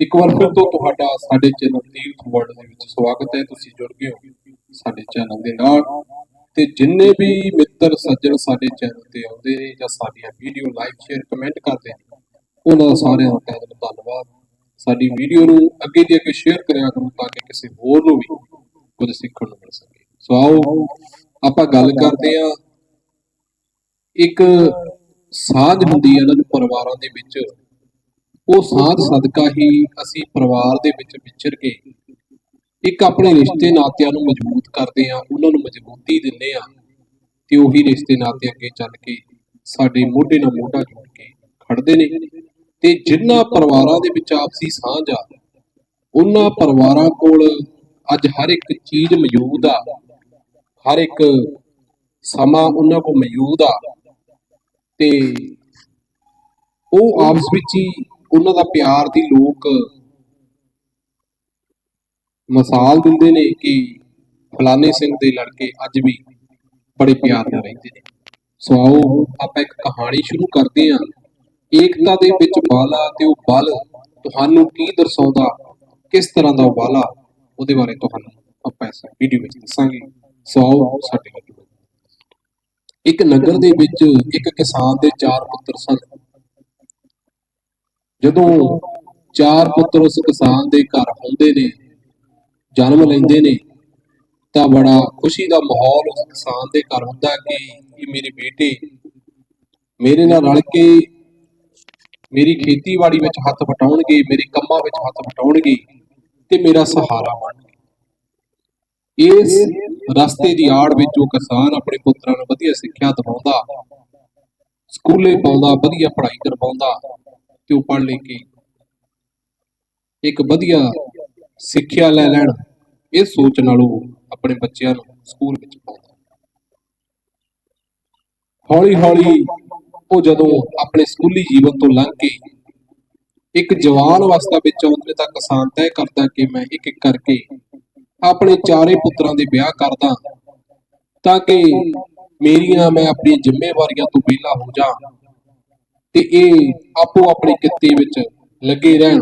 ਇੱਕ ਵਾਰ ਫਿਰ ਤੋਂ ਤੁਹਾਡਾ ਸਾਡੇ ਚੈਨਲ ਤੀਰਥ ਵਰਲਡ ਦੇ ਵਿੱਚ ਸਵਾਗਤ ਹੈ। ਤੁਸੀਂ ਜੁੜ ਗਏ ਹੋ ਸਾਡੇ ਚੈਨਲ ਦੇ ਨਾਲ। ਤੇ ਜਿੰਨੇ ਵੀ ਮਿੱਤਰ, ਸੱਜਣ ਸਾਡੇ ਚੈਨਲ ਤੇ ਆਉਂਦੇ ਨੇ ਜਾਂ ਸਾਡੀਆਂ ਵੀਡੀਓ ਲਾਈਕ, ਸ਼ੇਅਰ, ਕਮੈਂਟ ਕਰਦੇ ਨੇ, ਉਹਨਾਂ ਦਾ ਸਾਰਿਆਂ ਦਾ ਤਹਿ ਦਿਲੋਂ, ਧੰਨਵਾਦ। ਸਾਡੀ ਵੀਡੀਓ ਨੂੰ ਅੱਗੇ ਦੀ ਅੱਗੇ ਸ਼ੇਅਰ ਕਰਿਆ ਕਰੋ ਤਾਂ ਕਿ ਕਿਸੇ ਹੋਰ ਨੂੰ ਵੀ ਕੁਝ ਸਿੱਖਣ ਨੂੰ ਮਿਲ ਸਕੇ। ਸੋ ਆਓ, ਆਪਾਂ ਗੱਲ ਕਰਦੇ ਹਾਂ। ਇੱਕ ਸਾਂਝ ਹੁੰਦੀ ਹੈ ਇਹਨਾਂ ਜੋ ਪਰਿਵਾਰਾਂ ਦੇ ਵਿੱਚ। ਉਹ ਸਾਧ ਸਦਕਾ ਹੀ ਅਸੀਂ ਪਰਿਵਾਰ ਦੇ ਵਿੱਚ ਵਿਚਰ ਕੇ ਇੱਕ ਆਪਣੇ ਰਿਸ਼ਤੇ ਨਾਤਿਆਂ ਨੂੰ ਮਜ਼ਬੂਤ ਕਰਦੇ ਆ ਉਹਨਾਂ ਨੂੰ ਮਜ਼ਬੂਤੀ ਦਿੰਦੇ ਆ ਤੇ ਉਹੀ ਰਿਸ਼ਤੇ ਨਾਤੇ ਅੱਗੇ ਚੱਲ ਕੇ ਸਾਡੇ ਮੋਢੇ ਨਾਲ ਮੋਢਾ ਜੋੜ ਕੇ ਖੜਦੇ ਨੇ ਤੇ ਜਿਨ੍ਹਾਂ ਪਰਿਵਾਰਾਂ ਦੇ ਵਿੱਚ ਆਪਸੀ ਸਾਂਝ ਆ, ਉਹਨਾਂ ਪਰਿਵਾਰਾਂ ਕੋਲ ਅੱਜ ਹਰ ਇੱਕ ਚੀਜ਼ ਮੌਜੂਦ ਆ, ਹਰ ਇੱਕ ਸਮਾਂ ਉਹਨਾਂ ਕੋਲ ਮੌਜੂਦ ਆ ਤੇ ਉਹ ਆਪਸ ਵਿੱਚ ਹੀ ਉਹਨਾਂ ਦਾ ਪਿਆਰ ਦੀ ਲੋਕ ਮਿਸਾਲ ਦਿੰਦੇ ਨੇ ਕਿ ਫਲਾਣੇ ਸਿੰਘ ਦੇ ਲੜਕੇ ਅੱਜ ਵੀ ਬੜੇ ਪਿਆਰ ਨਾਲ ਰਹਿੰਦੇ ਨੇ। ਸੋ ਆਓ, ਆਪਾਂ ਇੱਕ ਕਹਾਣੀ ਸ਼ੁਰੂ ਕਰਦੇ ਹਾਂ। ਏਕਤਾ ਦੇ ਵਿੱਚ ਬਾਲਾ ਤੇ ਉਹ ਬਲ ਤੁਹਾਨੂੰ ਕੀ ਦਰਸਾਉਂਦਾ, ਕਿਸ ਤਰ੍ਹਾਂ ਦਾ ਉਹ ਬਾਲਾ, ਉਹਦੇ ਬਾਰੇ ਤੁਹਾਨੂੰ ਆਪਾਂ ਇਸ ਵੀਡੀਓ ਵਿੱਚ ਦੱਸਾਂਗੇ। ਸੋ ਆਓ, ਸਾਡੇ ਨਾਲ ਇੱਕ ਨਗਰ ਦੇ ਵਿੱਚ ਇੱਕ ਕਿਸਾਨ ਦੇ ਚਾਰ ਪੁੱਤਰ ਸਨ। ਜਦੋਂ ਚਾਰ ਪੁੱਤਰ ਉਸ ਕਿਸਾਨ ਦੇ ਘਰ ਆਉਂਦੇ ਨੇ, ਜਨਮ ਲੈਂਦੇ ਨੇ, ਤਾਂ ਬੜਾ ਖੁਸ਼ੀ ਦਾ ਮਾਹੌਲ ਉਸ ਕਿਸਾਨ ਦੇ ਘਰ ਹੁੰਦਾ ਕਿ, ਇਹ ਮੇਰੇ ਬੇਟੇ, ਮੇਰੇ ਨਾਲ ਰਲ ਕੇ ਮੇਰੀ ਖੇਤੀਬਾੜੀ ਵਿੱਚ ਹੱਥ ਵਟਾਉਣਗੇ, ਮੇਰੇ ਕੰਮਾਂ ਵਿੱਚ ਹੱਥ ਵਟਾਉਣਗੇ ਤੇ ਮੇਰਾ ਸਹਾਰਾ ਬਣਨਗੇ। ਇਸ ਰਸਤੇ ਦੀ ਆੜ ਵਿੱਚ ਉਹ ਕਿਸਾਨ ਆਪਣੇ ਪੁੱਤਰਾਂ ਨੂੰ ਵਧੀਆ ਸਿੱਖਿਆ ਦਿਵਾਉਂਦਾ, ਸਕੂਲੇ ਪਾਉਂਦਾ, ਵਧੀਆ ਪੜ੍ਹਾਈ ਕਰਵਾਉਂਦਾ ਤੇ ਉਹ ਪੜ੍ਹ ਲੈ ਕੇ ਇੱਕ ਵਧੀਆ ਸਿੱਖਿਆ ਲੈ ਲੈਣ ਇਹ ਸੋਚ ਨਾਲ ਉਹ ਆਪਣੇ ਬੱਚਿਆਂ ਨੂੰ ਸਕੂਲ ਵਿੱਚ ਪਾਉਂਦਾ। ਹੌਲੀ ਹੌਲੀ ਉਹ ਜਦੋਂ ਆਪਣੇ ਸਕੂਲੀ ਜੀਵਨ ਤੋਂ ਲੰਘ ਕੇ ਇੱਕ ਜਵਾਨ ਅਵਸਥਾ ਵਿੱਚ ਆਉਂਦੇ ਤਾਂ ਕਿਸਾਨ ਤੈਅ ਕਰਦਾ ਕਿ ਮੈਂ ਇੱਕ ਇੱਕ ਕਰਕੇ ਆਪਣੇ ਚਾਰੇ ਪੁੱਤਰਾਂ ਦੇ ਵਿਆਹ ਕਰਦਾ ਤਾਂ ਕਿ ਮੇਰੀਆਂ ਮੈਂ ਆਪਣੀਆਂ ਜ਼ਿੰਮੇਵਾਰੀਆਂ ਤੋਂ ਵਿਹਲਾ ਹੋ ਜਾ ਤੇ ਇਹ ਆਪੋ ਆਪਣੇ ਕਿੱਤੇ ਵਿੱਚ ਲੱਗੇ ਰਹਿਣ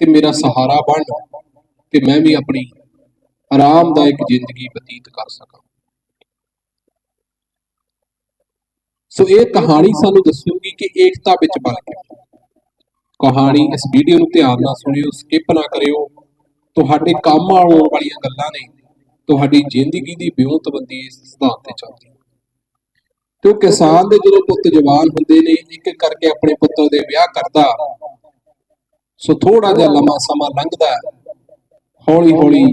ਤੇ ਮੇਰਾ ਸਹਾਰਾ ਬਣ ਤੇ ਮੈਂ ਵੀ ਆਪਣੀ ਆਰਾਮਦਾਇਕ ਜ਼ਿੰਦਗੀ ਬਤੀਤ ਕਰ ਸਕਾਂ। ਸੋ ਇਹ ਕਹਾਣੀ ਸਾਨੂੰ ਦੱਸੂਗੀ ਕਿ ਏਕਤਾ ਵਿੱਚ ਬਲ ਕੇ। ਕਹਾਣੀ ਇਸ ਵੀਡੀਓ ਨੂੰ ਧਿਆਨ ਨਾਲ ਸੁਣਿਓ ਸਕਿਪ ਨਾ ਕਰਿਓ। ਤੁਹਾਡੇ ਕੰਮ ਆਉਣ ਵਾਲੀਆਂ ਗੱਲਾਂ ਨੇ, ਤੁਹਾਡੀ ਜ਼ਿੰਦਗੀ ਦੀ ਵਿਉਂਤਬੰਦੀ ਇਸ ਸਿਧਾਂਤ ਤੇ ਚੱਲਦੀ। ਤੇ ਉਹ ਕਿਸਾਨ ਦੇ ਜਦੋਂ ਪੁੱਤ ਜਵਾਨ ਹੁੰਦੇ ਨੇ, ਇੱਕ ਇੱਕ ਕਰਕੇ ਆਪਣੇ ਪੁੱਤਰ ਦੇ ਵਿਆਹ ਕਰਦਾ। ਸੋ ਥੋੜਾ ਜਿਹਾ ਲੰਮਾ ਸਮਾਂ ਲੰਘਦਾ ਹੌਲੀ ਹੌਲੀ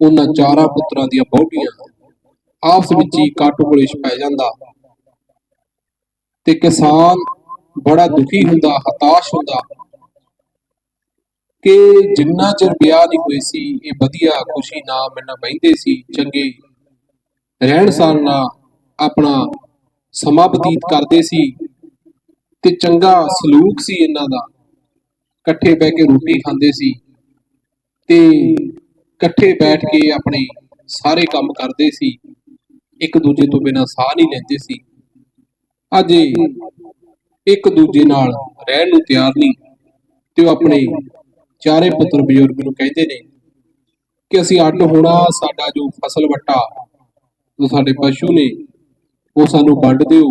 ਉਹਨਾਂ ਚਾਰਾਂ ਪੁੱਤਰਾਂ ਦੀਆਂ ਬੌਡੀਆਂ ਆਪਸ ਵਿੱਚ ਹੀ ਕੱਟ ਕਲੇਸ਼ ਪੈ ਜਾਂਦਾ। ਤੇ ਕਿਸਾਨ ਬੜਾ ਦੁਖੀ ਹੁੰਦਾ, ਹਤਾਸ਼ ਹੁੰਦਾ ਕਿ ਜਿੰਨਾ ਚਿਰ ਵਿਆਹ ਨਹੀਂ ਹੋਏ ਸੀ, ਇਹ ਵਧੀਆ ਖੁਸ਼ੀ ਨਾਲ ਮਿਲਣਾ ਬੈਂਦੇ ਸੀ, ਚੰਗੇ ਰਹਿਣ ਸਹਿਣ ਨਾਲ ਆਪਣਾ ਸਮਾਂ ਬਤੀਤ ਕਰਦੇ ਸੀ ਤੇ ਚੰਗਾ ਸਲੂਕ ਸੀ ਇਹਨਾਂ ਦਾ। ਇਕੱਠੇ ਬਹਿ ਕੇ ਰੋਟੀ ਖਾਂਦੇ ਸੀ ਤੇ ਇਕੱਠੇ ਬੈਠ ਕੇ ਆਪਣੇ ਸਾਰੇ ਕੰਮ ਕਰਦੇ ਸੀ। ਇੱਕ ਦੂਜੇ ਤੋਂ ਬਿਨਾਂ ਸਾਹ ਨਹੀਂ ਲੈਂਦੇ ਸੀ। ਅੱਜ ਇੱਕ ਦੂਜੇ ਨਾਲ ਰਹਿਣ ਨੂੰ ਤਿਆਰ ਨਹੀਂ ਤੇ ਉਹ ਆਪਣੇ ਚਾਰੇ ਪੁੱਤਰ ਬਜ਼ੁਰਗ ਨੂੰ ਕਹਿੰਦੇ ਨੇ ਕਿ ਅਸੀਂ ਅੱਡ ਹੋਣਾ, ਸਾਡਾ ਜੋ ਫਸਲ ਵੱਟਾ, ਜੋ ਸਾਡੇ ਪਸ਼ੂ ਨੇ ਉਹ ਸਾਨੂੰ ਵੰਡ ਦਿਓ।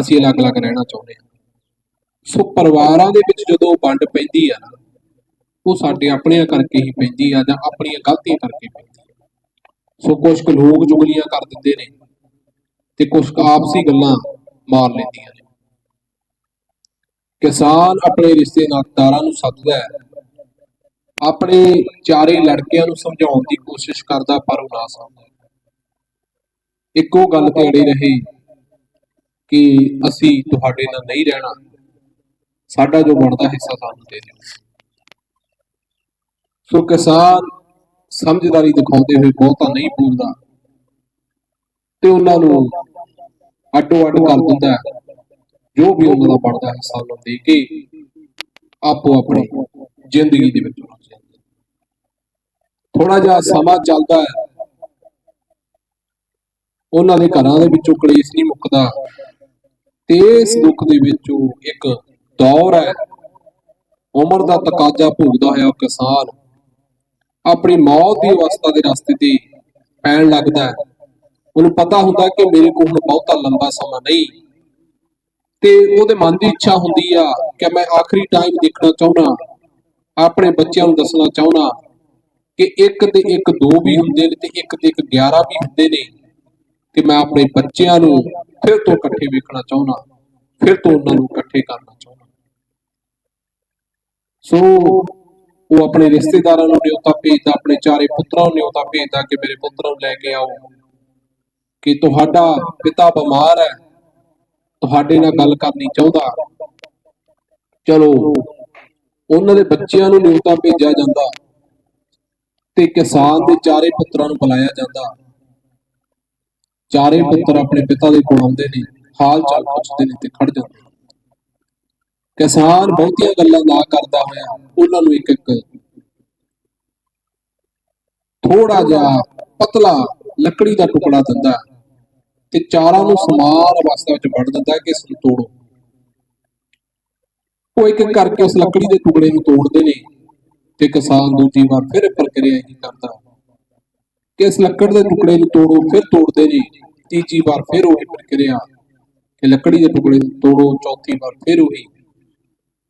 ਅਸੀਂ ਅਲੱਗ-ਅਲੱਗ ਰਹਿਣਾ ਚਾਹੁੰਦੇ ਹਾਂ। ਸੋ ਪਰਿਵਾਰਾਂ ਦੇ ਵਿੱਚ ਜਦੋਂ ਵੰਡ ਪੈਂਦੀ ਆ ਨਾ, ਉਹ ਸਾਡੇ ਆਪਣਿਆਂ ਕਰਕੇ ਹੀ ਪੈਂਦੀ ਆ ਜਾਂ ਆਪਣੀਆਂ ਗਲਤੀਆਂ ਕਰਕੇ ਪੈਂਦੀ ਆ। ਸੋ ਕੁਝ ਕੁ ਲੋਕ ਜੁਗਲੀਆਂ ਕਰ ਦਿੰਦੇ ਨੇ ਤੇ ਕੁਝ ਆਪਸੀ ਗੱਲਾਂ ਮਾਰ ਲੈਂਦੀਆਂ ਨੇ। ਕਿਸਾਨ ਆਪਣੇ ਰਿਸ਼ਤੇਦਾਰਾਂ ਨੂੰ ਸੱਦਦਾ ਹੈ। ਆਪਣੇ ਚਾਰੇ ਲੜਕਿਆਂ ਨੂੰ ਸਮਝਾਉਣ ਦੀ ਕੋਸ਼ਿਸ਼ ਕਰਦਾ ਪਰ ਉਹ ਨਾ ਸਮਝਦਾ ਇੱਕੋ ਗੱਲ ਤੇ ਅੜੇ ਰਹੇ ਕਿ ਅਸੀਂ ਤੁਹਾਡੇ ਨਾਲ ਨਹੀਂ ਰਹਿਣਾ। ਸਾਡਾ ਜੋ ਬਣਦਾ ਹਿੱਸਾ ਸਾਨੂੰ ਦੇ ਦਿਓ। ਸੋ ਕਿਸਾਨ ਸਮਝਦਾਰੀ ਦਿਖਾਉਂਦੇ ਹੋਏ ਬਹੁਤਾ ਨਹੀਂ ਬੋਲਦਾ ਤੇ ਉਹਨਾਂ ਨੂੰ ਅੱਡੋ ਅੱਡ ਕਰ ਦਿੰਦਾ ਜੋ ਵੀ ਉਹਨਾਂ ਦਾ ਬਣਦਾ ਹਿੱਸਾ ਉਹਨਾਂ ਦੇ ਕੇ ਆਪੋ ਆਪਣੀ ਜ਼ਿੰਦਗੀ ਦੇ ਵਿੱਚ ਰੁੱਝ ਜਾਂਦੇ ਥੋੜਾ ਜਿਹਾ ਸਮਾਂ ਚੱਲਦਾ ਹੈ। ਉਹਨਾਂ ਦੇ ਘਰਾਂ ਦੇ ਵਿੱਚੋਂ ਕਲੇਸ਼ ਨਹੀਂ ਮੁੱਕਦਾ ਤੇ ਇਸ ਦੁੱਖ ਦੇ ਵਿੱਚੋਂ ਇੱਕ ਦੌਰ ਹੈ। ਉਮਰ ਦਾ ਤਕਾਜ਼ਾ ਭੋਗਦਾ ਹੋਇਆ ਕਿਸਾਨ। ਆਪਣੀ ਮੌਤ ਦੀ ਅਵਸਥਾ ਦੇ ਰਸਤੇ ਤੇ ਪੈਣ ਲੱਗਦਾ ਹੈ। ਉਹਨੂੰ ਪਤਾ ਹੁੰਦਾ ਕਿ ਮੇਰੇ ਕੋਲ ਬਹੁਤਾ ਲੰਬਾ ਸਮਾਂ ਨਹੀਂ। ਤੇ ਉਹਦੇ ਮਨ ਦੀ ਇੱਛਾ ਹੁੰਦੀ ਆ ਕਿ ਮੈਂ ਆਖਰੀ ਟਾਈਮ ਦੇਖਣਾ ਚਾਹੁੰਦਾ, ਆਪਣੇ ਬੱਚਿਆਂ ਨੂੰ ਦੱਸਣਾ ਚਾਹੁੰਦਾ ਕਿ ਇੱਕ ਤੇ ਇੱਕ ਦੋ ਵੀ ਹੁੰਦੇ ਨੇ ਤੇ ਇੱਕ ਤੇ ਇੱਕ 11 ਵੀ ਹੁੰਦੇ ਨੇ। ਕਿ ਮੈਂ ਆਪਣੇ ਬੱਚਿਆਂ ਨੂੰ ਫਿਰ ਤੋਂ ਇਕੱਠੇ ਵੇਖਣਾ ਚਾਹੁੰਦਾ, ਫਿਰ ਤੋਂ ਉਹਨਾਂ ਨੂੰ ਇਕੱਠੇ ਕਰਨਾ ਚਾਹੁੰਦਾ। ਸੋ ਉਹ ਆਪਣੇ ਰਿਸ਼ਤੇਦਾਰਾਂ ਨੂੰ ਨਿਯੋਤਾ ਭੇਜਦਾ, ਆਪਣੇ ਚਾਰੇ ਪੁੱਤਰਾਂ ਨੂੰ ਨਿਯੋਤਾ ਭੇਜਦਾ ਕਿ ਮੇਰੇ ਪੁੱਤਰਾਂ ਨੂੰ ਲੈ ਕੇ ਆਓ, ਕਿ ਤੁਹਾਡਾ ਪਿਤਾ ਬਿਮਾਰ ਹੈ, ਤੁਹਾਡੇ ਨਾਲ ਗੱਲ ਕਰਨੀ ਚਾਹੁੰਦਾ। ਚਲੋ, ਉਹਨਾਂ ਦੇ ਬੱਚਿਆਂ ਨੂੰ ਨਿਯੋਤਾ ਭੇਜਿਆ ਜਾਂਦਾ ਤੇ ਕਿਸਾਨ ਦੇ ਚਾਰੇ ਪੁੱਤਰਾਂ ਨੂੰ ਬੁਲਾਇਆ ਜਾਂਦਾ। ਚਾਰੇ ਪੁੱਤਰ ਆਪਣੇ ਪਿਤਾ ਦੇ ਕੋਲ ਆਉਂਦੇ ਨੇ, ਹਾਲ ਚਾਲ ਪੁੱਛਦੇ ਨੇ ਤੇ ਖੜ ਜਾਂਦੇ ਕਿਸਾਨ ਬਹੁਤੀਆਂ ਗੱਲਾਂ ਨਾ ਕਰਦਾ ਹੋਇਆ, ਉਹਨਾਂ ਨੂੰ ਇੱਕ ਇੱਕ ਥੋੜਾ ਜਿਹਾ ਪਤਲਾ ਲੱਕੜੀ ਦਾ ਟੁਕੜਾ ਦਿੰਦਾ ਤੇ ਚਾਰਾਂ ਨੂੰ ਸਮਾਨ ਅਵਸਥਾ ਵਿੱਚ ਵੰਡ ਦਿੰਦਾ ਹੈ ਕਿ ਇਸ ਨੂੰ ਤੋੜੋ। ਉਹ ਇੱਕ ਇੱਕ ਕਰਕੇ ਉਸ ਲੱਕੜੀ ਦੇ ਟੁਕੜੇ ਨੂੰ ਤੋੜਦੇ ਨੇ ਤੇ ਕਿਸਾਨ ਦੂਜੀ ਵਾਰ ਫਿਰ ਪ੍ਰਕਿਰਿਆ ਹੀ ਕਰਦਾ ਕਿ ਇਸ ਲੱਕੜ ਦੇ ਟੁਕੜੇ ਨੂੰ ਤੋੜੋ, ਫਿਰ ਤੋੜਦੇ ਨੇ ਤੀਜੀ ਵਾਰ ਫਿਰ ਉਹੀ ਪ੍ਰਕਿਰਿਆ। ਕਿ ਲੱਕੜੀ ਦੇ ਟੁਕੜੇ ਨੂੰ ਤੋੜੋ, ਚੌਥੀ ਵਾਰ ਫਿਰ ਉਹੀ।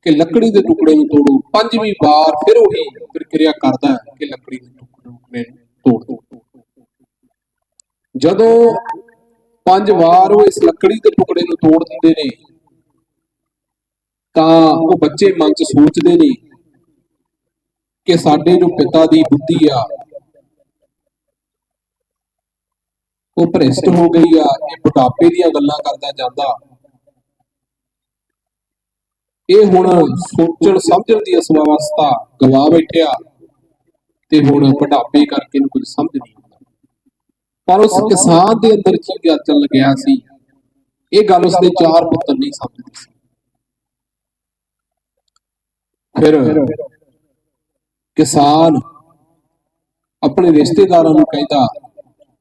ਕਿ ਲੱਕੜੀ ਦੇ ਟੁਕੜੇ ਨੂੰ ਤੋੜੋ, ਪੰਜਵੀਂ ਵਾਰ ਫਿਰ ਉਹੀ ਪ੍ਰਕਿਰਿਆ ਕਰਦਾ ਹੈ ਕਿ ਲੱਕੜੀ ਦੇ ਟੁਕੜੇ ਨੂੰ ਤੋੜ ਦੋ। ਜਦੋਂ ਪੰਜ ਵਾਰ ਉਹ ਇਸ ਲੱਕੜੀ ਦੇ ਟੁਕੜੇ ਨੂੰ ਤੋੜ ਦਿੰਦੇ ਨੇ, ਤਾਂ ਉਹ ਬੱਚੇ ਮਨ 'ਚ ਸੋਚਦੇ ਨੇ ਕਿ ਸਾਡੇ ਜੋ ਪਿਤਾ ਦੀ ਬੁੱਧੀ ਆ ਉਹ ਭ੍ਰਿਸ਼ਟ ਹੋ ਗਈ ਆ ਇਹ ਬੁਢਾਪੇ ਦੀਆਂ ਗੱਲਾਂ ਕਰਦਾ ਜਾਂਦਾ। ਇਹ ਹੁਣ ਸੋਚਣ, ਸਮਝਣ ਦੀ ਇਸ ਗਵਾ ਬੈਠਿਆ ਤੇ ਹੁਣ ਬੁਢਾਪੇ ਕਰਕੇ ਇਹਨੂੰ ਕੁਝ ਸਮਝ ਨਹੀਂ ਆਉਂਦਾ। ਪਰ ਉਸ ਕਿਸਾਨ ਦੇ ਅੰਦਰ ਕੀ ਗੱਲ ਚੱਲ ਗਿਆ ਸੀ? ਇਹ ਗੱਲ ਉਸਦੇ ਚਾਰ ਪੁੱਤਰ ਨਹੀਂ ਸਮਝਦੇ ਸੀ। ਫਿਰ ਕਿਸਾਨ ਆਪਣੇ ਰਿਸ਼ਤੇਦਾਰਾਂ ਨੂੰ ਕਹਿੰਦਾ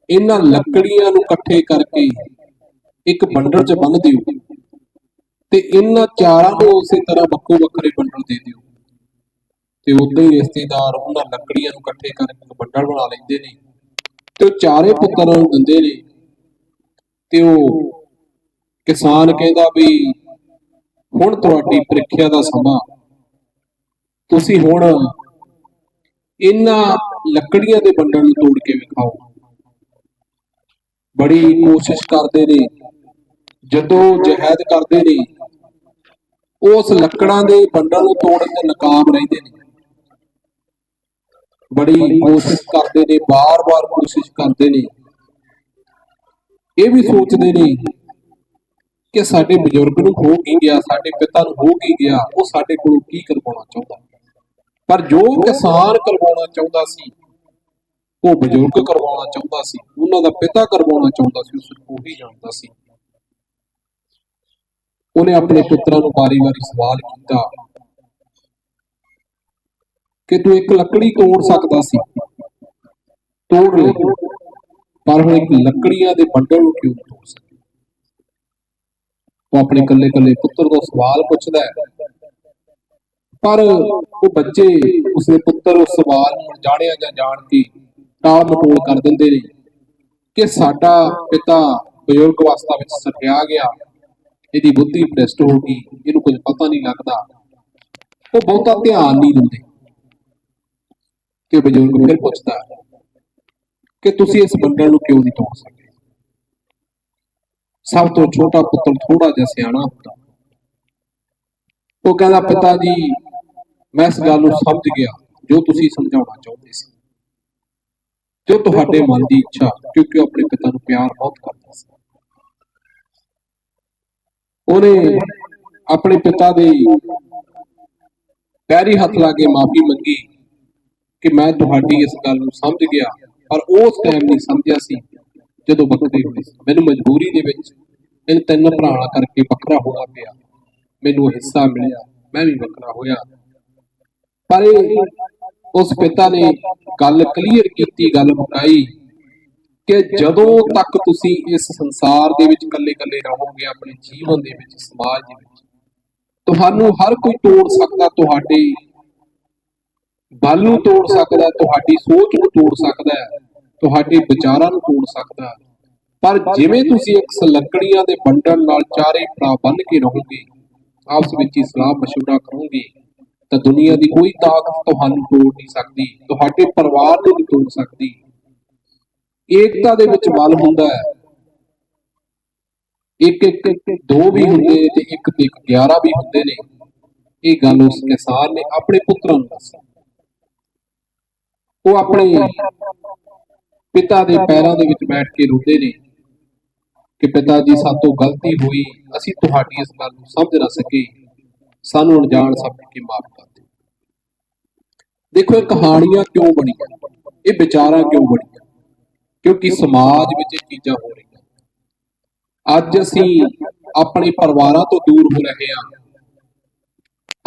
ਇਹਨਾਂ ਲੱਕੜੀਆਂ ਨੂੰ ਇਕੱਠੇ ਕਰਕੇ ਇੱਕ ਬੰਡਲ 'ਚ ਬੰਨ ਦਿਓ ਤੇ ਇਹਨਾਂ ਚਾਰਾਂ ਨੂੰ ਉਸੇ ਤਰ੍ਹਾਂ ਵੱਖੋ ਵੱਖਰੇ ਬੰਡਲ ਦੇ ਦਿਓ। ਤੇ ਉਦੋਂ ਹੀ ਰਿਸ਼ਤੇਦਾਰ ਉਹਨਾਂ ਲੱਕੜੀਆਂ ਨੂੰ ਇਕੱਠੇ ਕਰਕੇ ਇੱਕ ਬੰਡਲ ਬਣਾ ਲੈਂਦੇ ਨੇ ਤੇ ਉਹ ਚਾਰੇ ਪੁੱਤਰਾਂ ਨੂੰ ਦਿੰਦੇ ਨੇ। ਤੇ ਉਹ ਕਿਸਾਨ ਕਹਿੰਦਾ ਵੀ, ਹੁਣ ਤੁਹਾਡੀ ਪ੍ਰੀਖਿਆ ਦਾ ਸਮਾਂ। ਤੁਸੀਂ ਹੁਣ ਇਹਨਾਂ ਲੱਕੜੀਆਂ ਦੇ ਬੰਡਲ ਨੂੰ ਤੋੜ ਕੇ ਵਿਖਾਓ। ਬੜੀ ਕੋਸ਼ਿਸ਼ ਕਰਦੇ ਨੇ, ਜਦੋਂ ਜਹਿਦ ਕਰਦੇ ਨੇ, ਉਸ ਲੱਕੜਾਂ ਦੇ ਬੰਡਲ ਨੂੰ ਤੋੜਨ ਤੇ ਨਾਕਾਮ ਰਹਿੰਦੇ ਨੇ। ਬੜੀ ਕੋਸ਼ਿਸ਼ ਕਰਦੇ ਨੇ, ਬਾਰ-ਬਾਰ ਕੋਸ਼ਿਸ਼ ਕਰਦੇ ਨੇ। ਇਹ ਵੀ ਸੋਚਦੇ ਨੇ ਕਿ ਸਾਡੇ ਬਜ਼ੁਰਗ ਨੂੰ ਹੋ ਕੀ ਗਿਆ, ਸਾਡੇ ਪਿਤਾ ਨੂੰ ਹੋ ਕੀ ਗਿਆ, ਉਹ ਸਾਡੇ ਕੋਲੋਂ ਕੀ ਕਰਵਾਉਣਾ ਚਾਹੁੰਦਾ। ਪਰ ਜੋ ਕਿਸਾਨ ਕਰਵਾਉਣਾ ਚਾਹੁੰਦਾ ਸੀ ਉਹ ਬਜ਼ੁਰਗ ਕਰਵਾਉਣਾ ਚਾਹੁੰਦਾ ਸੀ, ਉਹਨਾਂ ਦਾ ਪਿਤਾ ਕਰਵਾਉਣਾ ਚਾਹੁੰਦਾ ਸੀ ਉਸ ਨੂੰ ਉਹੀ ਜਾਣਦਾ ਸੀ। ਉਹਨੇ ਆਪਣੇ ਪੁੱਤਰਾਂ ਨੂੰ ਵਾਰੀ-ਵਾਰੀ ਸਵਾਲ ਕੀਤਾ ਕਿ ਤੂੰ ਇੱਕ ਲੱਕੜੀ ਤੋੜ ਸਕਦਾ ਸੀ? ਤੋੜ ਲਈ, ਪਰ ਹੁਣ ਇੱਕ ਲੱਕੜੀਆਂ ਦੇ ਬੰਡਲ ਨੂੰ ਕਿਉਂ ਤੋੜ ਸਕਿਆ ਉਹ ਆਪਣੇ ਇਕੱਲੇ-ਇਕੱਲੇ ਪੁੱਤਰ ਤੋਂ ਸਵਾਲ ਪੁੱਛਦਾ ਹੈ। ਪਰ ਉਹ ਬੱਚੇ, ਉਸਦੇ ਪੁੱਤਰ ਉਸ ਸਵਾਲ ਨੂੰ ਜਾਣਿਆ ਜਾਂ ਜਾਣ ਕੇ ਟਾਲ ਮਟੋਲ ਕਰ ਦਿੰਦੇ ਨੇ ਕਿ ਸਾਡਾ ਪਿਤਾ ਬਜ਼ੁਰਗ ਅਵਸਥਾ ਵਿੱਚ ਸਕਿਆ ਗਿਆ। ਇਹਦੀ ਬੁੱਧੀ ਭ੍ਰਿਸ਼ਟ ਹੋ ਗਈ। ਇਹਨੂੰ ਕੁਝ ਪਤਾ ਨਹੀਂ ਲੱਗਦਾ। ਉਹ ਬਹੁਤਾ ਧਿਆਨ ਨਹੀਂ ਦਿੰਦੇ। ਕਿ ਬਜ਼ੁਰਗ ਫਿਰ ਪੁੱਛਦਾ ਕਿ ਤੁਸੀਂ ਇਸ ਬੰਡਲ ਨੂੰ ਕਿਉਂ ਨਹੀਂ ਤੋੜ ਸਕੇ? ਸਭ ਤੋਂ ਛੋਟਾ ਪੁੱਤਰ ਥੋੜਾ ਜਿਹਾ ਸਿਆਣਾ ਹੁੰਦਾ। ਉਹ ਕਹਿੰਦਾ, ਪਿਤਾ ਜੀ, ਮੈਂ ਇਸ ਗੱਲ ਨੂੰ ਸਮਝ ਗਿਆ ਜੋ ਤੁਸੀਂ ਸਮਝਾਉਣਾ ਚਾਹੁੰਦੇ ਸੀ। ਜੋ ਤੁਹਾਡੇ ਮਨ ਦੀ ਇੱਛਾ ਕਿਉਂਕਿ ਉਹ ਆਪਣੇ ਪਿਤਾ ਨੂੰ ਪਿਆਰ ਬਹੁਤ ਕਰਦਾ ਸੀ। ਉਹਨੇ ਆਪਣੇ ਪਿਤਾ ਦੇ ਪੈਰੀ ਹੱਥ ਲਾ ਕੇ ਮਾਫੀ ਮੰਗੀ ਕਿ ਮੈਂ ਤੁਹਾਡੀ ਇਸ ਗੱਲ ਨੂੰ ਸਮਝ ਗਿਆ ਪਰ ਉਸ ਟਾਈਮ ਨਹੀਂ ਸਮਝਿਆ ਸੀ ਜਦੋਂ ਵੱਖਰੇ ਹੋਏ ਸੀ। ਮੈਨੂੰ ਮਜਬੂਰੀ ਦੇ ਵਿੱਚ ਇਹ ਤਿੰਨ ਭਰਾਵਾਂ ਕਰਕੇ ਵੱਖਰਾ ਹੋਣਾ ਪਿਆ। ਮੈਨੂੰ ਹਿੱਸਾ ਮਿਲਿਆ ਮੈਂ ਵੀ ਵੱਖਰਾ ਹੋਇਆ। ਪਰ ਇਹ ਉਸ ਪਿਤਾ ਨੇ ਗੱਲ ਕਲੀਅਰ ਕੀਤੀ, ਗੱਲ ਮੁਕਾਈ ਕਿ ਜਦੋਂ ਤੱਕ ਤੁਸੀਂ ਇਸ ਸੰਸਾਰ ਦੇ ਵਿੱਚ ਇਕੱਲੇ-ਇਕੱਲੇ ਰਹੋਗੇ, ਆਪਣੇ ਜੀਵਨ ਦੇ ਵਿੱਚ, ਸਮਾਜ ਦੇ ਵਿੱਚ, ਤੁਹਾਨੂੰ ਹਰ ਕੋਈ ਤੋੜ ਸਕਦਾ ਤੁਹਾਡੇ ਬਲ ਨੂੰ ਤੋੜ ਸਕਦਾ, ਤੁਹਾਡੀ ਸੋਚ ਨੂੰ ਤੋੜ ਸਕਦਾ, ਤੁਹਾਡੇ ਵਿਚਾਰਾਂ ਨੂੰ ਤੋੜ ਸਕਦਾ। ਪਰ ਜਿਵੇਂ ਤੁਸੀਂ ਇੱਕ ਲੱਕੜੀਆਂ ਦੇ ਬੰਡਲ ਨਾਲ ਚਾਰੇ ਭਰਾ ਬੰਨ ਕੇ ਰਹੋਗੇ, ਆਪਸ ਵਿੱਚ ਹੀ ਸਲਾਹ ਮਸ਼ਵਰਾ ਕਰੋਗੇ ਤਾਂ ਦੁਨੀਆ ਦੀ ਕੋਈ ਤਾਕਤ ਤੁਹਾਨੂੰ ਤੋੜ ਨਹੀਂ ਸਕਦੀ, ਤੁਹਾਡੇ ਪਰਿਵਾਰ ਨੂੰ ਨਹੀਂ ਤੋੜ ਸਕਦੀ। ਏਕਤਾ ਦੇ ਵਿੱਚ ਬਲ ਹੁੰਦਾ ਹੈ। ਇੱਕ ਇੱਕ ਦੋ ਵੀ ਹੁੰਦੇ ਨੇ ਤੇ ਇੱਕ ਤੇ ਇੱਕ 11 ਵੀ ਹੁੰਦੇ ਨੇ। ਇਹ ਗੱਲ ਉਸ ਕਿਸਾਨ ਨੇ ਆਪਣੇ ਪੁੱਤਰਾਂ ਨੂੰ ਦੱਸੀ ਉਹ ਆਪਣੇ ਪਿਤਾ ਦੇ ਪੈਰਾਂ ਦੇ ਵਿੱਚ ਬੈਠ ਕੇ ਰੋਂਦੇ ਨੇ ਕਿ ਪਿਤਾ ਜੀ, ਸਾਤੋਂ ਗਲਤੀ ਹੋਈ, ਅਸੀਂ ਤੁਹਾਡੀ ਇਸ ਗੱਲ ਨੂੰ ਸਮਝ ਨਾ ਸਕੇ ਸਾਨੂੰ ਅਣਜਾਣ ਸਮਝ ਕੇ ਮਾਫ ਕਰ ਦਿਓ ਦੇਖੋ ਇਹ ਕਹਾਣੀਆਂ ਕਿਉਂ ਬਣੀਆਂ? ਇਹ ਵਿਚਾਰਾਂ ਕਿਉਂ ਬਣੀਆਂ? ਕਿਉਂਕਿ ਸਮਾਜ ਵਿੱਚ ਇਹ ਚੀਜ਼ਾਂ ਹੋ ਰਹੀਆਂ। ਅੱਜ ਅਸੀਂ ਆਪਣੇ ਪਰਿਵਾਰਾਂ ਤੋਂ ਦੂਰ ਹੋ ਰਹੇ ਹਾਂ।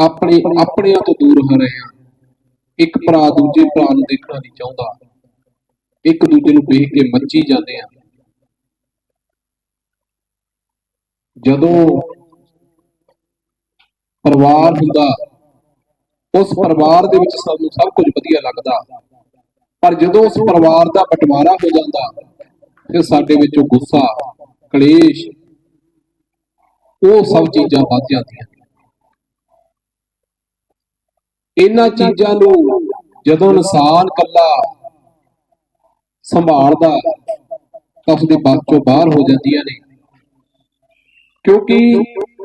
ਆਪਣੇ, ਆਪਣਿਆਂ ਤੋਂ ਦੂਰ ਹੋ ਰਹੇ ਹਾਂ। ਇੱਕ ਭਰਾ ਦੂਜੇ ਭਰਾ ਨੂੰ ਦੇਖਣਾ ਨਹੀਂ ਚਾਹੁੰਦਾ। ਇੱਕ ਦੂਜੇ ਨੂੰ ਵੇਖ ਕੇ ਮੱਚੀ ਜਾਂਦੇ ਆ ਜਦੋਂ ਪਰਿਵਾਰ ਹੁੰਦਾ। ਉਸ ਪਰਿਵਾਰ ਦੇ ਵਿੱਚ ਸਾਨੂੰ ਸਭ ਕੁਝ ਵਧੀਆ ਲੱਗਦਾ। ਪਰ ਜਦੋਂ ਉਸ ਪਰਿਵਾਰ ਦਾ ਬਟਵਾਰਾ ਹੋ ਜਾਂਦਾ, ਫਿਰ ਸਾਡੇ ਵਿੱਚੋਂ ਗੁੱਸਾ, ਕਲੇਸ਼, ਉਹ ਸਭ ਚੀਜ਼ਾਂ ਵੱਧ ਜਾਂਦੀਆਂ। ਇਹਨਾਂ ਚੀਜ਼ਾਂ ਨੂੰ ਜਦੋਂ ਇਨਸਾਨ ਕੱਲਾ ਸੰਭਾਲਦਾ, ਤਾਂ ਉਸਦੇ ਬਸ ਚੋਂ ਬਾਹਰ ਹੋ ਜਾਂਦੀਆਂ ਨੇ। ਕਿਉਂਕਿ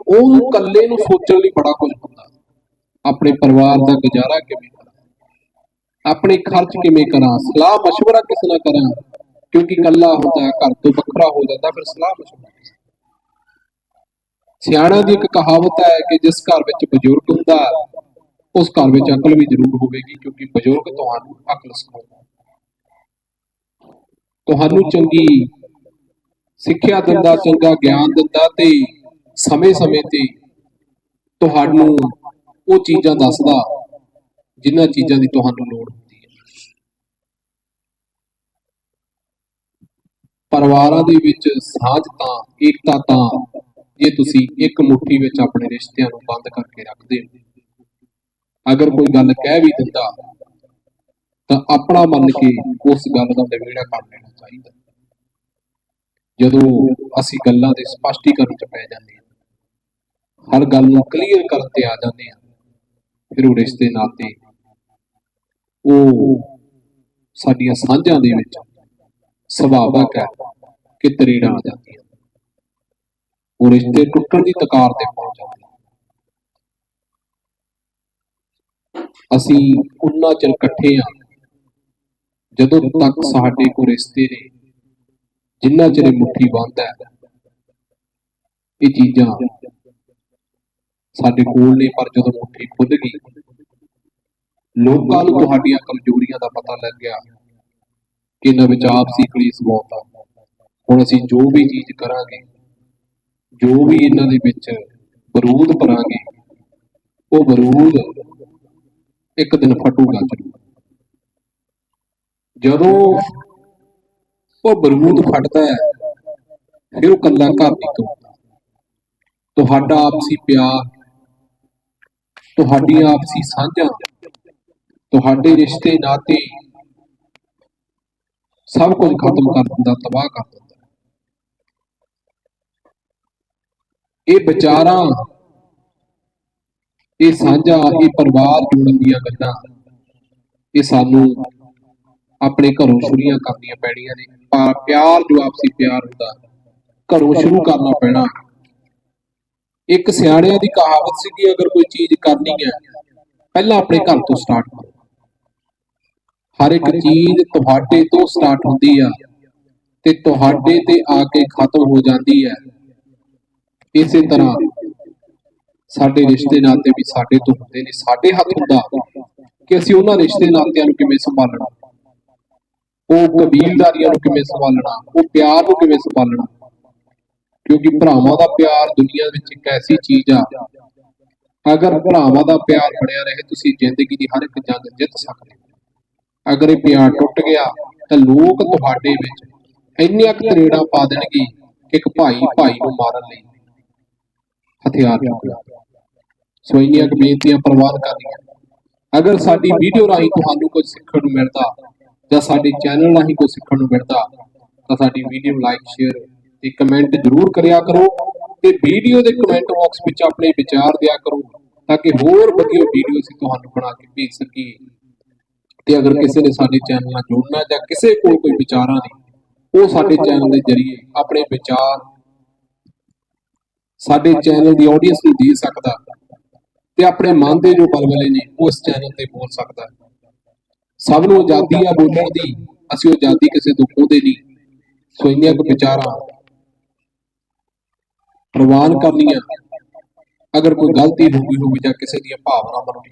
ਉਹਨੂੰ ਕੱਲੇ ਨੂੰ ਸੋਚਣ ਲਈ ਬੜਾ ਕੁਝ ਹੁੰਦਾ ਆਪਣੇ ਪਰਿਵਾਰ ਦਾ ਗੁਜ਼ਾਰਾ ਕਿਵੇਂ ਕਰਾਂ ਆਪਣੇ ਖਰਚ ਕਿਵੇਂ ਕਰਾਂ ਸਲਾਹ مشورہ ਕਿਸ ਨਾਲ ਕਰਾਂ ਕਿਉਂਕਿ ਕੱਲਾ ਹੁੰਦਾ ਘਰ ਤੋਂ ਵੱਖਰਾ ਹੋ ਜਾਂਦਾ ਫਿਰ ਸਲਾਹ مشورہ ਕਿਸ ਨਾਲ? ਸਿਆਣਾ ਦੀ ਇੱਕ ਕਹਾਵਤ ਹੈ ਕਿ ਜਿਸ ਘਰ ਵਿੱਚ ਬਜ਼ੁਰਗ ਹੁੰਦਾ ਉਸ ਘਰ ਵਿੱਚ ਅਕਲ ਵੀ ਜ਼ਰੂਰ ਹੋਵੇਗੀ ਕਿਉਂਕਿ ਬਜ਼ੁਰਗ ਤੁਹਾਨੂੰ ਅਕਲ ਸਿਖਾਉਂਦਾ ਤੁਹਾਨੂੰ ਚੰਗੀ ਸਿੱਖਿਆ ਦਿੰਦਾ, ਚੰਗਾ ਗਿਆਨ ਦਿੰਦਾ ਤੇ ਸਮੇਂ-ਸਮੇਂ ਤੇ ਤੁਹਾਨੂੰ ਉਹ ਚੀਜ਼ਾਂ ਦੱਸਦਾ ਜਿਨ੍ਹਾਂ ਚੀਜ਼ਾਂ ਦੀ ਤੁਹਾਨੂੰ ਲੋੜ ਹੁੰਦੀ ਹੈ। ਪਰਿਵਾਰਾਂ ਦੇ ਵਿੱਚ ਸਾਂਝ ਤਾਂ, ਏਕਤਾ ਤਾਂ ਜੇ ਤੁਸੀਂ ਇੱਕ ਮੁਠੀ ਵਿੱਚ ਆਪਣੇ ਰਿਸ਼ਤਿਆਂ ਨੂੰ ਬੰਦ ਕਰਕੇ ਰੱਖਦੇ ਹੋ। ਅਗਰ ਕੋਈ ਗੱਲ ਕਹਿ ਵੀ ਦਿੰਦਾ ਤਾਂ ਆਪਣਾ ਮੰਨ ਕੇ ਉਸ ਗੱਲ ਦਾ ਨਿਬੇੜਾ ਕਰ ਲੈਣਾ ਚਾਹੀਦਾ। ਜਦੋਂ ਅਸੀਂ ਗੱਲਾਂ ਦੇ ਸਪਸ਼ਟੀਕਰਨ ਚ ਪੈ ਜਾਂਦੇ ਹਾਂ, ਹਰ ਗੱਲ ਨੂੰ ਕਲੀਅਰ ਕਰਨ ਤੇ ਆ ਜਾਂਦੇ ਹਾਂ, ਫਿਰ ਉਹ ਰਿਸ਼ਤੇ ਨਾਤੇ ਉਹ ਸਾਡੀਆਂ ਸਾਂਝਾਂ ਦੇ ਵਿੱਚ ਸੁਭਾਵਕ ਹੈ ਕਿ ਤਰੇੜਾਂ ਆ ਜਾਂਦੀਆਂ ਉਹ ਰਿਸ਼ਤੇ ਟੁੱਟਣ ਦੀ ਤਕਾਰ ਤੇ ਪਹੁੰਚ ਜਾਂਦੇ ਹਨ। ਅਸੀਂ ਉਨਾ ਚਿਰ ਇਕੱਠੇ ਹਾਂ, ਜਦੋਂ ਤੱਕ ਸਾਡੇ ਕੋਲ ਰਿਸ਼ਤੇ ਨੇ ਜਿੰਨਾ ਚਿਰ ਮੁੱਠੀ ਬੰਦ ਹੈ, ਇਹ ਚੀਜ਼ਾਂ ਸਾਡੇ ਕੋਲ ਨੇ, ਪਰ ਜਦੋਂ ਮੁੱਠੀ ਖੁੱਲ ਗਈ, ਲੋਕਾਂ ਨੂੰ ਤੁਹਾਡੀਆਂ ਕਮਜ਼ੋਰੀਆਂ ਦਾ ਪਤਾ ਲੱਗ ਗਿਆ ਕਿ ਇਹਨਾਂ ਵਿੱਚ ਆਪਸੀ ਕਲੇਸ਼ ਬਹੁਤ ਆ। ਹੁਣ ਅਸੀਂ ਜੋ ਵੀ ਚੀਜ਼ ਕਰਾਂਗੇ, ਜੋ ਵੀ ਇਹਨਾਂ ਦੇ ਵਿੱਚ ਬਰੂਦ ਭਰਾਂਗੇ, ਉਹ ਬਰੂਦ ਇੱਕ ਦਿਨ ਫਟੂਗਾ ਜ਼ਰੂਰ। ਜਦੋਂ ਉਹ ਬਰੂਦ ਫਟਦਾ ਹੈ ਫਿਰ ਉਹ ਕੱਲਾ ਘਰ ਨਹੀਂ ਕਮਾਉਂਦਾ ਤੁਹਾਡਾ ਆਪਸੀ ਪਿਆਰ ਤੁਹਾਡੀਆਂ ਆਪਸੀ ਸਾਂਝਾਂ, ਤੁਹਾਡੇ ਰਿਸ਼ਤੇ ਨਾਤੇ ਸਭ ਕੁਝ ਖਤਮ ਕਰ ਦਿੰਦਾ, ਤਬਾਹ ਕਰ ਦਿੰਦਾ। ਇਹ ਵਿਚਾਰਾਂ, ਇਹ ਸਾਂਝਾ, ਇਹ ਪਰਿਵਾਰ ਜੋੜਨ ਦੀਆਂ ਗੱਲਾਂ, ਇਹ ਸਾਨੂੰ ਆਪਣੇ ਘਰੋਂ ਸ਼ੁਰੂਆਂ ਕਰਨੀਆਂ ਪੈਣੀਆਂ ਨੇ। ਪਿਆਰ ਜੋ ਆਪਸੀ ਪਿਆਰ ਹੁੰਦਾ ਘਰੋਂ ਸ਼ੁਰੂ ਕਰਨਾ ਪੈਣਾ। ਇੱਕ ਸਿਆਣਿਆਂ ਦੀ ਕਹਾਵਤ ਸੀ ਕਿ ਅਗਰ ਕੋਈ ਚੀਜ਼ ਕਰਨੀ ਹੈ ਪਹਿਲਾਂ ਆਪਣੇ ਘਰ ਤੋਂ ਸਟਾਰਟ ਕਰੋ। ਹਰ ਇੱਕ ਚੀਜ਼ ਤੁਹਾਡੇ ਤੋਂ ਸਟਾਰਟ ਹੁੰਦੀ ਆ ਤੇ ਤੁਹਾਡੇ ਤੇ ਆ ਕੇ ਖਤਮ ਹੋ ਜਾਂਦੀ ਹੈ। ਇਸੇ ਤਰ੍ਹਾਂ ਸਾਡੇ ਰਿਸ਼ਤੇ ਨਾਤੇ ਵੀ ਸਾਡੇ ਤੋਂ ਹੁੰਦੇ ਨੇ ਸਾਡੇ ਹੱਥ ਹੁੰਦਾ ਕਿ ਅਸੀਂ ਉਹਨਾਂ ਰਿਸ਼ਤੇ ਨਾਤਿਆਂ ਨੂੰ ਕਿਵੇਂ ਸੰਭਾਲਣਾ। ਉਹ ਕਬੀਲਦਾਰੀਆਂ ਨੂੰ ਕਿਵੇਂ ਸੰਭਾਲਣਾ, ਉਹ ਪਿਆਰ ਨੂੰ ਕਿਵੇਂ ਸੰਭਾਲਣਾ? ਕਿਉਂਕਿ ਭਰਾਵਾਂ ਦਾ ਪਿਆਰ ਦੁਨੀਆ ਵਿੱਚ ਇੱਕ ਐਸੀ ਚੀਜ਼ ਆ, ਅਗਰ ਭਰਾਵਾਂ ਦਾ ਪਿਆਰ ਬਣਿਆ ਰਹੇ, ਤੁਸੀਂ ਜ਼ਿੰਦਗੀ ਦੀ ਹਰ ਇੱਕ ਜੰਗ ਜਿੱਤ ਸਕਦੇ ਹੋ। ਅਗਰ ਇਹ ਪਿਆਰ ਟੁੱਟ ਗਿਆ, ਤਾਂ ਲੋਕ ਤੁਹਾਡੇ ਵਿੱਚ ਇੰਨੀਆਂ ਕੁ ਤਰੇੜਾਂ ਪਾ ਦੇਣਗੇ ਕਿ ਇੱਕ ਭਾਈ ਭਾਈ ਨੂੰ ਮਾਰਨ ਲਈ ਹਥਿਆਰ ਚੁੱਕ ਸੋ ਇੰਨੀਆਂ ਕੁ ਬੇਨਤੀਆਂ ਪ੍ਰਵਾਨ ਕਰਨੀਆਂ। ਅਗਰ ਸਾਡੀ ਵੀਡੀਓ ਰਾਹੀਂ ਤੁਹਾਨੂੰ ਕੁਝ ਸਿੱਖਣ ਨੂੰ ਮਿਲਦਾ ਜਾਂ ਸਾਡੇ ਚੈਨਲ ਰਾਹੀਂ ਕੋਈ ਸਿੱਖਣ ਨੂੰ ਮਿਲਦਾ, ਤਾਂ ਸਾਡੀ ਵੀਡੀਓ ਲਾਈਕ ਸ਼ੇਅਰ ਤੇ ਕਮੈਂਟ ਜ਼ਰੂਰ ਕਰਿਆ ਕਰੋ ਤੇ ਵੀਡੀਓ ਦੇ ਕਮੈਂਟ ਬਾਕਸ ਵਿੱਚ ਆਪਣੇ ਵਿਚਾਰ ਦਿਆ ਕਰੋ ਤਾਂ ਕਿ ਹੋਰ ਵਧੀਆ ਵੀਡੀਓ ਅਸੀਂ ਤੁਹਾਨੂੰ ਬਣਾ ਕੇ ਭੇਜ ਸਕੀਏ। ਤੇ ਅਗਰ ਕਿਸੇ ਨੇ ਸਾਡੇ ਚੈਨਲ ਨਾਲ ਜੁੜਨਾ ਜਾਂ ਕਿਸੇ ਕੋਲ ਕੋਈ ਵਿਚਾਰਾਂ ਨੇ, ਉਹ ਸਾਡੇ ਚੈਨਲ ਦੇ ਜ਼ਰੀਏ ਆਪਣੇ ਵਿਚਾਰ ਸਾਡੇ ਚੈਨਲ ਦੀ ਆਡੀਅנס ਨੂੰ ਦੇ ਸਕਦਾ ਤੇ ਆਪਣੇ ਮਨ ਦੇ ਜੋ ਬਲਬਲੇ ਨੇ, ਉਹ ਇਸ ਚੈਨਲ ਤੇ ਬੋਲ ਸਕਦਾ। ਸਭ ਨੂੰ ਆਜ਼ਾਦੀ ਆ ਬੋਲਣ ਦੀ, ਅਸੀਂ ਉਹ ਆਜ਼ਾਦੀ ਕਿਸੇ ਤੋਂ ਖੋਹਦੇ ਨਹੀਂ। ਸੋ ਇੰਨੀਆਂ ਕੁ ਵਿਚਾਰਾਂ ਪ੍ਰਵਾਨ ਕਰਨੀਆਂ। ਅਗਰ ਕੋਈ ਗਲਤੀ ਹੋ ਗਈ ਹੋਵੇ ਜਾਂ ਕਿਸੇ ਦੀਆਂ ਭਾਵਨਾਵਾਂ ਨੂੰ